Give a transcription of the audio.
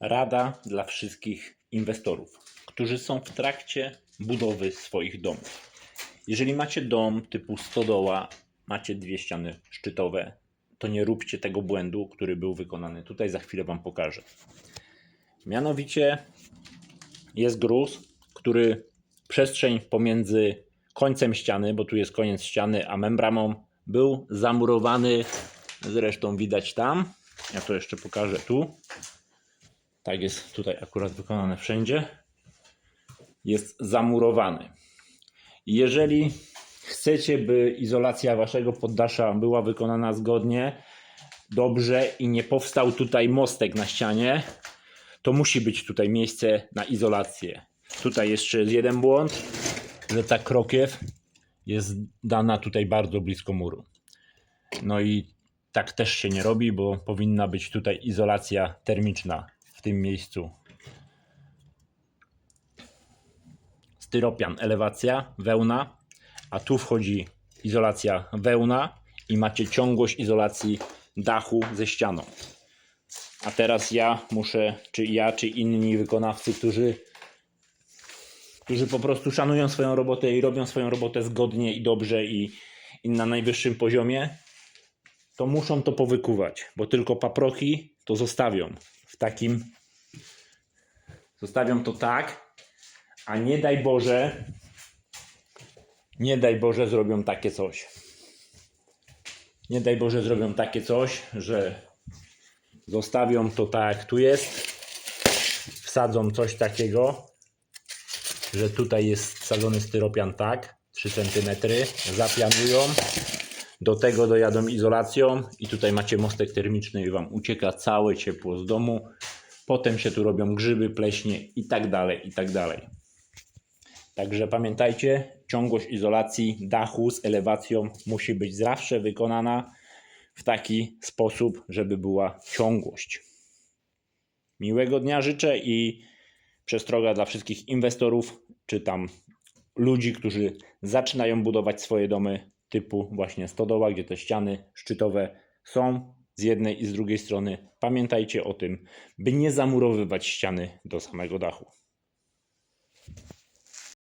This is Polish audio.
Rada dla wszystkich inwestorów, którzy są w trakcie budowy swoich domów. Jeżeli macie dom typu stodoła, macie dwie ściany szczytowe, to nie róbcie tego błędu, który był wykonany tutaj. Za chwilę Wam pokażę. Mianowicie jest gruz, który przestrzeń pomiędzy końcem ściany, bo tu jest koniec ściany, a membramą był zamurowany. Zresztą widać tam. Ja to jeszcze pokażę tu. Tak jest tutaj akurat wykonane wszędzie. Jest zamurowany. Jeżeli chcecie, by izolacja waszego poddasza była wykonana zgodnie, dobrze i nie powstał tutaj mostek na ścianie, to musi być tutaj miejsce na izolację. Tutaj jeszcze jest jeden błąd, że ta krokiew jest dana tutaj bardzo blisko muru. No i tak też się nie robi, bo powinna być tutaj izolacja termiczna w tym miejscu. Styropian, elewacja, wełna, a tu wchodzi izolacja wełna i macie ciągłość izolacji dachu ze ścianą. A teraz ja muszę, czy ja, czy inni wykonawcy, którzy, którzy po prostu szanują swoją robotę i robią swoją robotę zgodnie i dobrze i, i na najwyższym poziomie, to muszą to powykuwać, bo tylko paprochi to zostawią w takim. Zostawią to tak, a nie daj Boże, nie daj Boże zrobią takie coś. Nie daj Boże zrobią takie coś, że zostawią to tak tu jest, wsadzą coś takiego, że tutaj jest wsadzony styropian tak, 3 cm, zapianują, do tego dojadą izolacją i tutaj macie mostek termiczny i Wam ucieka całe ciepło z domu. Potem się tu robią grzyby, pleśnie i tak dalej, i tak dalej. Także pamiętajcie, ciągłość izolacji dachu z elewacją musi być zawsze wykonana w taki sposób, żeby była ciągłość. Miłego dnia życzę i przestroga dla wszystkich inwestorów, czy tam ludzi, którzy zaczynają budować swoje domy typu właśnie stodoła, gdzie te ściany szczytowe są z jednej i z drugiej strony. Pamiętajcie o tym, by nie zamurowywać ściany do samego dachu.